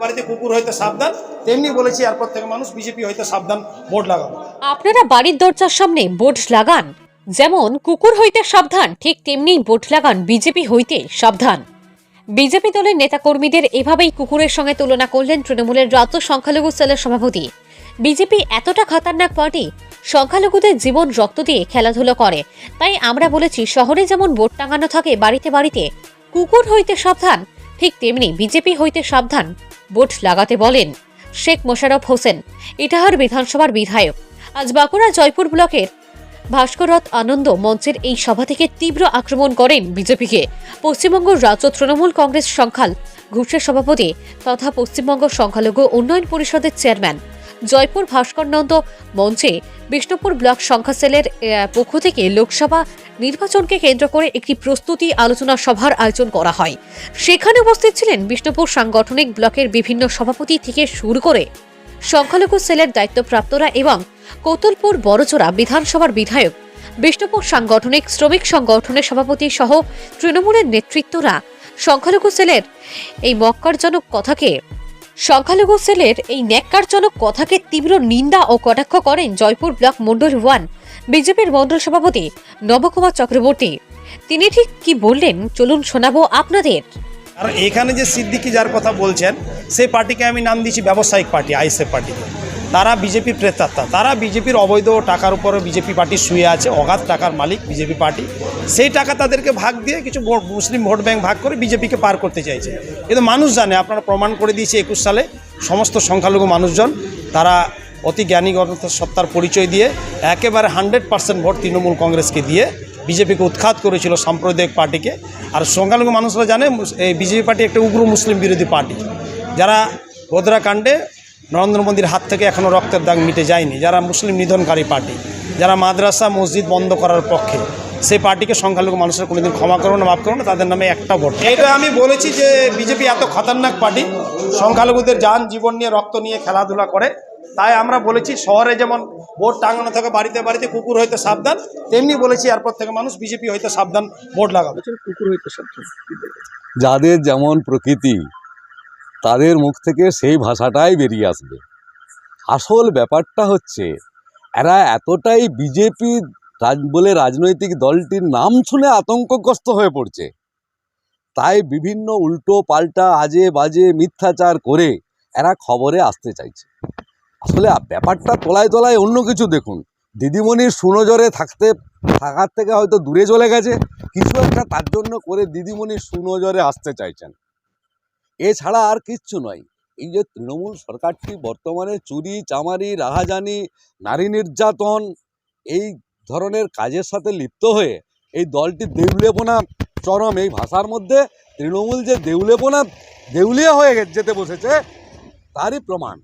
বাড়িতে কুকুর সাবধান, তেমনি বলেছি মানুষ বিজেপি সাবধান লাগাবো। আপনারা বাড়ির দরজার সামনে বোর্ড লাগান। যেমন কুকুর হইতে সাবধান, ঠিক তেমনি বোর্ড লাগান বিজেপি হইতে সাবধান। বিজেপি দলের নেতাকর্মীদের এভাবেই কুকুরের সঙ্গে তুলনা করলেন তৃণমূলের রাজ্য সংখ্যালঘু সেলের সভাপতি। বিজেপি এতটা খতরনাক পার্টি, সংখ্যালঘুদের জীবন রক্ত দিয়ে খেলাধুলো করে। তাই আমরা বলেছি, শহরে যেমন বোর্ড টাঙানো থাকে বাড়িতে বাড়িতে, কুকুর হইতে সাবধান, ঠিক তেমনি বিজেপি হইতে সাবধান। বোট লাগাতে বলেন শেখ মোশারফ হোসেন। ইটাহার বিধানসভার বিধায়ক। আজ বাঁকুড়া জয়পুর ব্লকের ভাস্করথ আনন্দ মঞ্চের এই সভা থেকে তীব্র আক্রমণ করেন বিজেপিকে। পশ্চিমবঙ্গ রাজ্য তৃণমূল কংগ্রেস সংখ্যাল ঘুষের সভাপতি তথা পশ্চিমবঙ্গ সংখ্যালঘু উন্নয়ন পরিষদের চেয়ারম্যান জয়পুর ভাস্করনন্দ মঞ্চে বিষ্ণুপুর ব্লক সংখ্যা সেলের পক্ষ থেকে লোকসভা নির্বাচনকে কেন্দ্র করে একটি প্রস্তুতি আলোচনা সভার আয়োজন করা হয়। সেখানে উপস্থিত ছিলেন বিষ্ণুপুর সাংগঠনিক ব্লকের বিভিন্ন সভাপতি থেকে শুরু করে সংখ্যালঘু সেলের দায়িত্বপ্রাপ্তরা এবং কতুলপুর বড়চোরা বিধানসভার বিধায়ক, বিষ্ণুপুর সাংগঠনিক শ্রমিক সংগঠনের সভাপতি সহ তৃণমূলের নেতৃত্বরা সংখ্যালঘু সেলের এই মক্কারজনক কথাকে সংখ্যালঘু সেলের এই ন্যাক্কারজনক কথাকে তীব্র নিন্দা ও কটাক্ষ করেন জয়পুর ব্লক মন্ডল ওয়ান, বিজেপির মন্ডল সভাপতি নবকুমার চক্রবর্তী। তিনি ঠিক কি বললেন? চলুন শোনাবো আপনাদের। আর এখানে যে সিদ্দিকি যার কথা বলছেন, সেই পার্টিকে আমি নাম দিয়েছি ব্যবসায়িক পার্টি আইসে পার্টিকে। তারা বিজেপির প্রেতাত্মা। তারা বিজেপির অবৈধ টাকার উপরে বিজেপি পার্টি শুয়ে আছে, অগাধ টাকার মালিক বিজেপি পার্টি। সেই টাকা তাদেরকে ভাগ দিয়ে কিছু মুসলিম ভোট ব্যাংক ভাগ করে বিজেপিকে পার করতে চাইছে। কিন্তু মানুষ জানে, আপনারা প্রমাণ করে দিয়েছে একুশ সালে সমস্ত সংখ্যালঘু মানুষজন, তারা অতি জ্ঞানী সত্তার পরিচয় দিয়ে একেবারে হান্ড্রেড পার্সেন্ট ভোট তৃণমূল কংগ্রেসকে দিয়ে বিজেপিকে উৎখাত করেছিল সাম্প্রদায়িক পার্টিকে। আর সংখ্যালঘু মানুষরা জানে, এই বিজেপি পার্টি একটা উগ্র মুসলিম বিরোধী পার্টি। যারা গোদরা কাণ্ডে নরেন্দ্র মোদীর হাত থেকে এখনও রক্তের দাগ মিটে যায়নি। যারা মুসলিম নিধনকারী পার্টি, যারা মাদ্রাসা, মসজিদ বন্ধ করার পক্ষে, সেই পার্টিকে সংখ্যালঘু মানুষের কোনোদিন ক্ষমা করব না, মাফ করব না, তাদের নামে একটা ভোট। এটা আমি বলেছি যে বিজেপি এত খতরনাক পার্টি, সংখ্যালঘুদের যান, জীবন নিয়ে, রক্ত নিয়ে খেলাধুলা করে। তাই আমরা বলেছি, শহরে যেমন ভোট টাঙানো থাকে, বাড়িতে বাড়িতে কুকুর হইতে সাবধান, তেমনি বলেছি এরপর থেকে মানুষ বিজেপি হইতে সাবধান ভোট লাগাবে। কুকুর হইতে সাবধান যাদের যেমন প্রকৃতি তাদের মুখ থেকে সেই ভাষাটাই বেরিয়ে আসবে। আসল ব্যাপারটা হচ্ছে, এরা এতটাই বিজেপি বলে রাজনৈতিক দলটির নাম শুনে আতঙ্কগ্রস্ত হয়ে পড়ছে। তাই বিভিন্ন উল্টো পাল্টা আজে বাজে মিথ্যাচার করে এরা খবরে আসতে চাইছে। আসলে ব্যাপারটা তলায় তলায় অন্য কিছু দেখুন। দিদিমণির সুনজরে থাকতে, থাকার থেকে হয়তো দূরে চলে গেছে। কিছু একটা তার জন্য করে দিদিমণি সুনজরে আসতে চাইছেন। এছাড়া আর কিচ্ছু নয়। এই যে তৃণমূল সরকারটি বর্তমানে চুরি, চামারি, রাহাজানি, নারী নির্যাতন এই ধরনের কাজের সাথে লিপ্ত হয়ে এই দলটি দেউলেপনা চরম। এই ভাষার মধ্যে তৃণমূল যে দেউলেপনা, দেউলিয়া হয়ে যেতে বসেছে, তারই প্রমাণ।